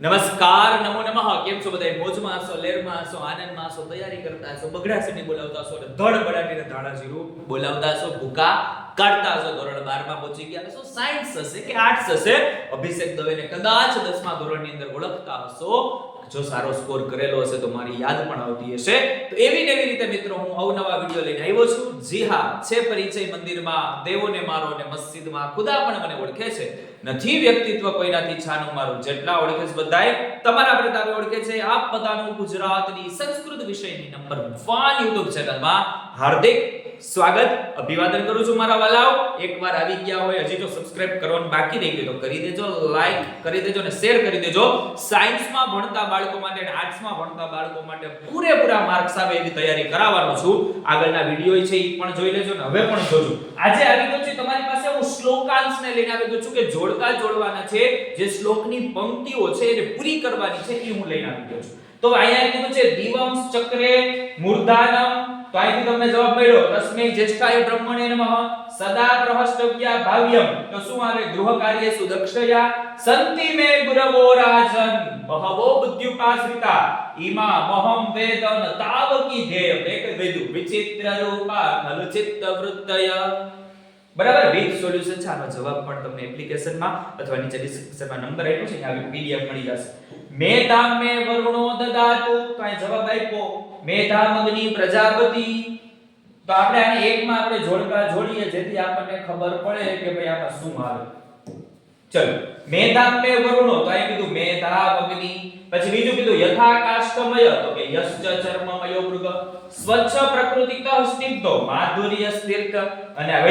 નમસ્કાર, નમો નમઃ. કેમ છો બધા મોજમાં હશો લેરમાં હશો આનંદમાં હશો તૈયારી કરતા હશો બગડાસીને બોલાવતા હશો અને ધડ બડાટીને ધાણા જીરું બોલાવતા હશો ભૂકા કાઢતા હશો ધોરણ 12 માં પહોંચી ગયા હશો સાયન્સ હશે કે આર્ટ્સ હશે? અભિષેક દવેને કદાચ 10મા ધોરણની અંદર ઓળખતા હશો. જો સારો સ્કોર કરેલો હશે તો મારી યાદ પણ આવતી હશે. તો એવી ને એવી રીતે મિત્રો, હું અવનવા વિડિયો લઈને આવ્યો છું. જી હા, છે પરિચય મંદિરમાં, દેવોને મારો અને મસ્જિદમાં ખુદા પણ મને ઓળખે છે. નથી વ્યક્તિત્વ કોઈનાથી છાનું મારું. જેટલા ઓળખે છે બધાય તમારા પ્રતાપે ઓળખે છે. આપ બધાનું ગુજરાતની સંસ્કૃત વિષયની નંબર 1 YouTube ચેનલમાં હાર્દિક સ્વાગત. અભિવાદન કરું છું મારા વાલાઓ. એકવાર આવી ગયા હોય, હજી જો સબસ્ક્રાઇબ કરવાનું બાકી રહી ગયું તો કરી દેજો લાઈક કરી દેજો અને શેર કરી દેજો. સાયન્સમાં ભણતા બાળકો માટે અને આર્ટ્સમાં ભણતા બાળકો માટે પૂરેપૂરા માર્ક્સ આવે એવી તૈયારી કરાવવાનો છું. આગળના વીડિયો છે એ પણ જોઈ લેજો ને હવે પણ જોજો. આજે આવી ગયો છે હું શ્લોકાંશને લઈને આવી ગયો છું કે જોડકા જોડવાના છે, જે શ્લોકની પંક્તિઓ છે એને પૂરી કરવાની છે એ હું લઈને આવી ગયો છું. તો અહીંયા કીધું છે, દિવંશ ચક્રે મૂર્ધાનમ. તો અહીંથી તમને જવાબ મળ્યો, તસ્મે જ્યેષ્ઠાય બ્રહ્મણે નમઃ. સદા પ્રહસ્તવ્યા ભાવ્યમ. તો શું આવે? ગૃહ કાર્ય સુદક્ષયા. સંતિ મે ગુરવો રાજન. બહવો બુદ્ધ્યુપાશ્રિતા ઈમા મહમ વેદન. તાવકી ધેય એક વેદુ વિચિત્ર રૂપા ખલ ચિત્ત વૃત્તય. બરાબર? વિથ સોલ્યુશન છે. આનો જવાબ પણ તમને એપ્લિકેશનમાં અથવા નીચે ડિસ્ક્રિપ્શનમાં નંબર આપ્યો છે. અહીંયા પીડીએફ મળી જશે. મેધામ મે વરુણો દદાતુ તો અહીં જવાબ આપ્યો. મેધામ અગ્નિ પ્રજાપતિ. તો આપણે આને એકમાં આપણે જોડકા જોડીએ જેથી આપણને ખબર પડે કે ભાઈ આમાં શું આવે ચલો. મેધા મે વરુણો, તો અહીં કીધું મેધા અગ્નિ. પછી બીજું કીધું યથાકાષ્ટમય, તો કે યશ્ચ ચર્મમયો મૃગ. સ્વચ્છ પ્રકૃતિક સ્નિગ્ધો માધુર્ય સ્થિરક. અને આ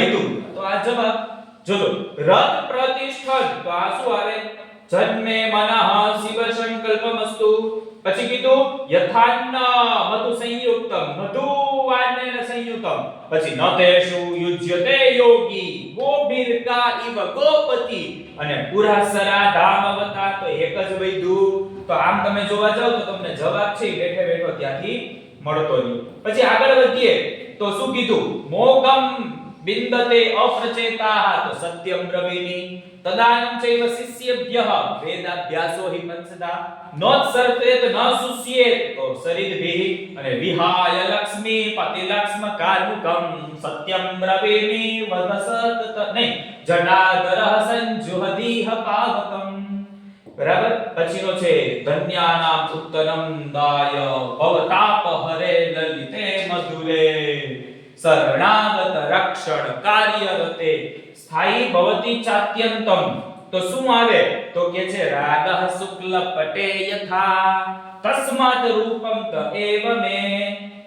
તો આ જવાબ, જોજો રત પ્રતિષ્ઠન તો આ શું આવે જન્મે મનઃ શિવ સંકલ્પમસ્તુ. પછી કીધું યથાન્ન મધુ સંયુક્તમ મધુવાનેન સંયુક્તમ. પછી નતેષુ યુજ્યતે યોગી ગોભીર્કા ઇવ ગોપતિ. અને પુરાસરા, ધામવતા, તો એક જ વૈધું તો આમ તમે જોવા જાવ તો તમને જવાબ છે, બેઠે બેઠો ત્યાંથી મળતો રહ્યો. પછી આગળ વધીએ, તો શું કીધું? મોગમ બિંદતે અપ્રચેતાઃ તો સત્યમ બ્રવીમિ તદાનમ ચૈવ શિષ્યેભ્યઃ વેદાભ્યાસો હિ પંચદા નોત્સર્પેત ન સુષ્યેત તો સરિદ્ભિઃ અને વિહાય લક્ષ્મી પતિલક્ષ્મ કાર્મુકમ સત્યમ બ્રવીમિ વદસત નહીં જનાદરઃ સંજુહદીહ પાવકમ બરાબર પછીનો છે ધન્યાનામ ઉત્તરમ દાય ભવતાપ હરે લલિતે મધુરે શરણાગત રક્ષણ કાર્યરતે સ્થાયી ભવતી ચાત્યંતમ તો શું આવે તો કે છે રાગઃ શુક્લ પટે યથા તસ્માત રૂપમ ત એવ મે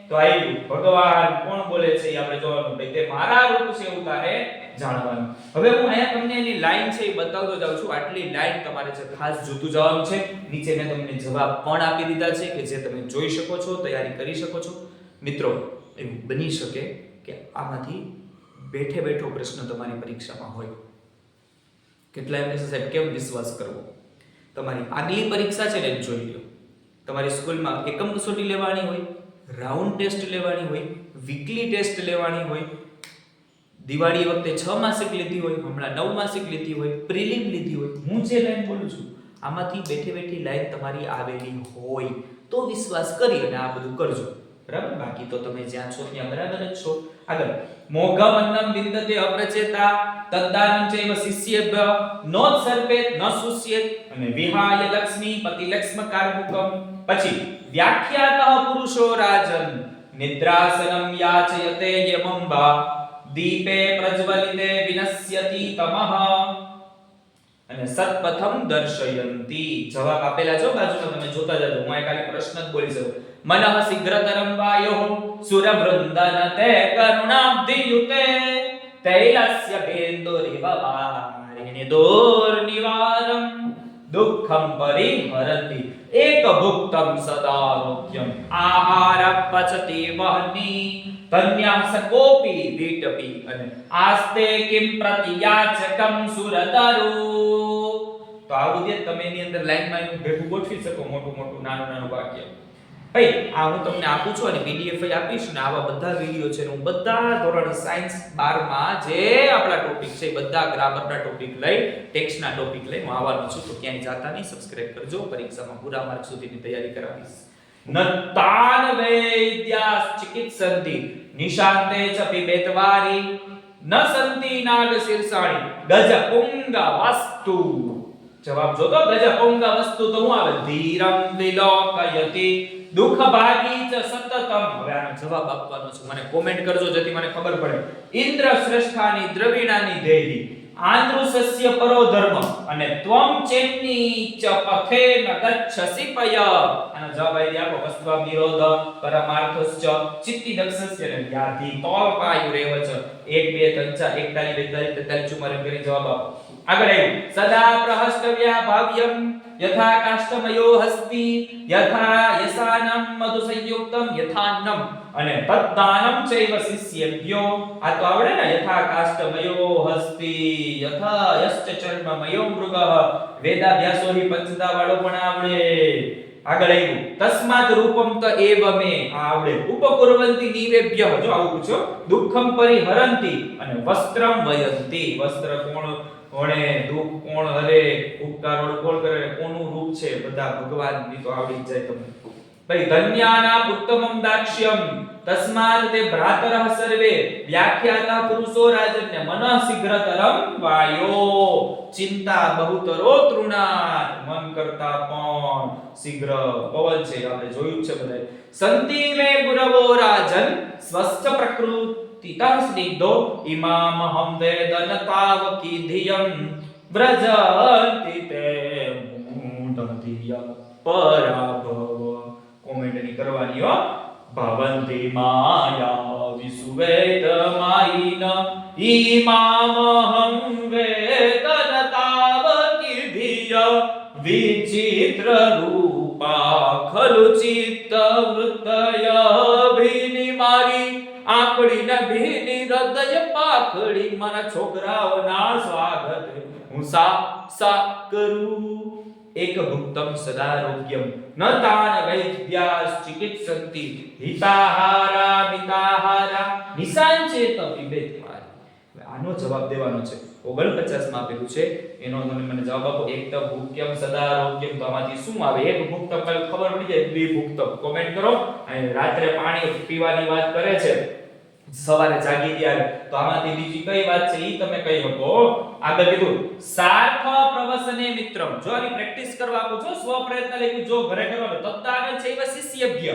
તો આવ્યું ભગવાન કોણ બોલે છે આપણે જોવાનું ભાઈ તે મારા રૂપ છે એવું તારે જાણવાનું. હવે હું અહીંયા તમને એની લાઈન છે એ બતાવતો જાઉં છું. આટલી લાઈન તમારે છે ખાસ જોતું જવાનું છે. નીચે મેં તમને જવાબ પણ આપી દીધા છે કે જે તમે જોઈ શકો છો, તૈયારી કરી શકો છો. મિત્રો, એવું બની શકે કે આમાંથી બેઠે બેઠો પ્રશ્ન તમારી પરીક્ષામાં હોય. કેટલા એમ કહેશે, સાહેબ, કેમ વિશ્વાસ કરવો? તમારી આગલી પરીક્ષા છે ને, જોઈ લો. તમારી સ્કૂલમાં એકમ કસોટી લેવાની હોય, રાઉન્ડ ટેસ્ટ લેવાની હોય, વીકલી ટેસ્ટ લેવાની હોય, દિવાળી વખતે છ માસિક લીધી હોય, હમણાં નવ માસિક લીધી હોય, પ્રિલિમ લીધી હોય, હું જે લાઈન બોલું છું, આમાંથી બેઠી બેઠી લાઈન તમારી આવેલી હોય. તો વિશ્વાસ કરી અને આ બધું કરજો. બરાબર? બાકી તો તમે જ્યાં છો ત્યાં બરાબર જ છો. આગળ. મોઘમ અન્નમ વિંદતે અપ્રચેતા તદ્દાનમ ચૈવ શિષ્યેભ્ય નો સર્પેત ન સુષ્યેત અને વિહાય લક્ષ્મી પતિ લક્ષ્મ કાર્મુકમ પછી, વ્યાખ્યાતઃ પુરુષો રાજન. નિદ્રાસનમ યાચયતે યમંબા. દીપે પ્રજ્વલિતે વિનશ્યતિ તમઃ. અને સત્પથમ દર્શયંતી. જવાબ આપેલા છો? બાજુમાં તમે જોતા જજો. હું ખાલી પ્રશ્ન જ બોલી શકું. મનઃ શીઘ્રતરમ વાયો સુરવૃંદન તે તૈલસ્ય બિંદુરિવ વારિણી દુર્નિવારમ દુઃખમ પરિહરતિ એક ભુક્તમ સદારોગ્યમ. આહાર પચતિ વહની ધન્યાસ કોપી વિટપી અને આસ્તે કિમ પ્રતિયાચકમ સુરતરુ તો આવું જે તમે એની અંદર લાઈનમાં એનું ભેગું ગોઠવી શકો મોટું મોટું નાનું નાનું વાક્ય ભાઈ આ હું તમને આપું છું અને પીડીએફ આપીશ ને આવા બધા વીડિયો છે હું બધા ધોરણ સાયન્સ 12 માં જે આપણા ટોપિક છે બધા ગ્રામરના ટોપિક લઈ ટેક્સ્ટના ટોપિક લઈ હું આવવાનો છું તો ક્યાંય જાતા નહીં સબસ્ક્રાઇબ કરજો પરીક્ષામાં પૂરા માર્ક સુધીની તૈયારી કરાવીશ નતાન વૈદ્યાસ ચિકિત્સંતિ નિશાંતે ચ પિબેતવારી ન સંતિ નાગ શીર્ષાણી ગજ પુંગ વસ્તુ જવાબ જો તો ગજ પુંગ વસ્તુ તો હું આવે ધીરમ વિલોકયતિ દુઃખ ભાગી ચ સતતમ હવે આનો જવાબ આપવાનો છે મને કોમેન્ટ કરજો જેથી મને ખબર પડે ઇન્દ્ર શ્રેષ્ઠાની દ્રવિણાની દેહી આંદ્રુસસ્ય પરો ધર્મ અને ત્વમ ચેન્ની ચ પથે ન ગચ્છસી પય આનો જવાબ આવી આપો વસ્ત્વા વિરોધ પરમાર્થશ્ચ ચિત્તિ દક્ષસ્ય ને વ્યાધિ તોલ્પાયુ રેવ ચ 1 2 3 4 41 42 43 કરી જવાબ આપો આગળ આવ્યું સદા પ્રહસ્તવ્યા ભાવ્યમ યથા કાષ્ટમયો હસ્તિ યથા યસાનમ મધુ સંયુક્તમ યથાન્નમ અને તદ્દાનમ ચૈવ શિષ્યભ્યો. આ તો આવડે ને યથા કાષ્ટમયો હસ્તિ યથા યશ્ચ ચર્મમયો મૃગઃ. વેદાભ્યાસો હિ પંચદા વાળો પણ આવડે. આગળ આવ્યું. તસ્માત રૂપમ ત એવ આ આવડે. ઉપકુર્વંતિ નિવેભ્ય. જો આવું પૂછો, દુઃખમ પરિહરંતિ અને વસ્ત્રમ વયંતિ. વસ્ત્ર કોણ કોણે દુઃખ કોણ હરે? ઉપકાર કોણ કરે? કોનું રૂપ છે? બધા ભગવાનની તો આવડી જાય તમને. ભાઈ ધન્યાનામ ઉત્તમમ દાક્ષ્યમ. તસ્માત તે ભ્રાતરઃ સર્વે વ્યાખ્યાતા પુરુષો રાજન્ય મન શીઘ્રતરમ વાયો. ચિંતા બહુતરો તૃણાત મન કરતા પણ શીઘ્ર પવન છે, આપણે જોયું છે બધાય સંતિ મે ગુરવો રાજન સ્વસ્થ પ્રકૃતિતઃ સ્નિગ્ધો. ઇમામહં વેદન તાવકી ધિયમ. વ્રજંતિ તે મૂઢધિય કોમેન્ટની કરવાની, હો. ભવંતિ માયા વિસુવેદ માઈન ઈમામહં વેદન તાવકી વિચિત્ર રૂપા ખલુ ચિત્ત વૃત્તય ભીની મારી આકડી ન ભીની હૃદય પાખડી, મારા છોકરાઓના સ્વાગત હું સા સા કરું એક ભુક્તમ સદારોગ્યમ ન તાન વૈદ્યાસ ચિકિત્સંતિ હિતાહારા મિતાહારા નિસાંચેત હવે આનો જવાબ દેવાનો છે 49 માં આપેલું છે એનો મને મને જવાબ આપો। એક તો ભૂક્યમ સદારોગ્યમ તો આમાંથી શું આવે? એક ભૂક્તમ કઈ ખબર પડી જાય દ્વિભુક્તમ કોમેન્ટ કરો. અને રાત્રે પાણી પીવાની વાત કરે છે. સવારે જાગી ગયા તો આમાંથી બીજી કઈ વાત છે ઈ તમે કહી શકો આગળ કીધું, સાર્થ પ્રવસને મિત્રમ. જો આની પ્રેક્ટિસ કરવા આપો છો, સ્વ પ્રયત્ન લખ્યું, જો ઘરે કરવાનું તત્તાને ચૈવ શિષ્યભ્ય.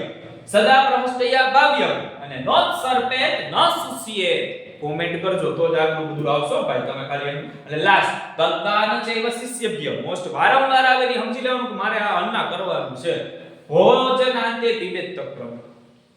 સદા પ્રહસ્તયા ભાવ્ય અને નોત સર્પેત ન સુસ્યે કોમેન્ટ કરજો, તો જ આગળ બધું આવશો ભાઈ, તમે ખાલી એટલે લાસ્ટ તત્તાન ચૈવ શિષ્યભ્ય. મોસ્ટ વારંવાર આવેલી સમજી લેવાનું કે મારે આ અન્ના કરવાનું છે. ભોજનાંતે પિબેત તક્રમ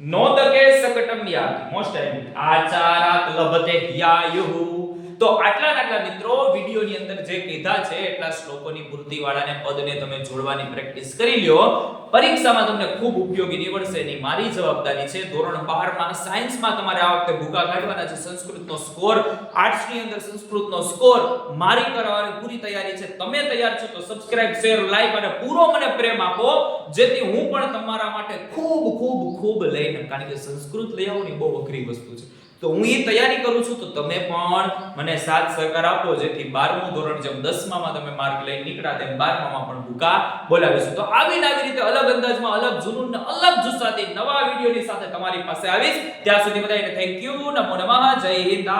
નોદકે સકટમ યાતિ મોસ્ટ ટાઈમ આચારાત લભતે હિયાયુહુ. તો આટલા આટલા મિત્રો વિડિયોની અંદર જે કીધા છે એટલા શ્લોકોની પૂર્તિ વાળાને પદને તમે જોડવાની પ્રેક્ટિસ કરી લ્યો. પરીક્ષામાં તમને ખૂબ ઉપયોગી નીવડશે એની મારી જવાબદારી છે. ધોરણ 12 માં સાયન્સમાં તમારે આ વખતે ભૂકા કાઢવાના છે. સંસ્કૃતનો સ્કોર આર્ટ્સની અંદર સંસ્કૃતનો સ્કોર મારી કરવાની પૂરી તૈયારી છે. તમે તૈયાર છો તો સબસ્ક્રાઇબ શેર લાઈક અને પૂરો મને પ્રેમ આપો, જેથી હું પણ તમારા માટે ખૂબ ખૂબ ખૂબ લઈને, કારણ કે સંસ્કૃત લઈ આવવાની બહુ અઘરી વસ્તુ છે. તો હું એ તૈયારી કરું છું, તો તમે પણ મને સાથ સહકાર આપો, જેથી 12મું ધોરણ જેમ 10મા માં તમે માર્ક લઈ નીકળ્યા તેમ 12મા માં પણ ભૂકા બોલાવીશું તો આવી આવી રીતે અલગ અંદાજમાં, અલગ જુનૂન ને અલગ જુસ્સાથી નવા વિડિયોની સાથે તમારી પાસે આવીશ. ત્યાં સુધી બધાને થેન્ક યુ નમો નમઃ, જય હિન્દ.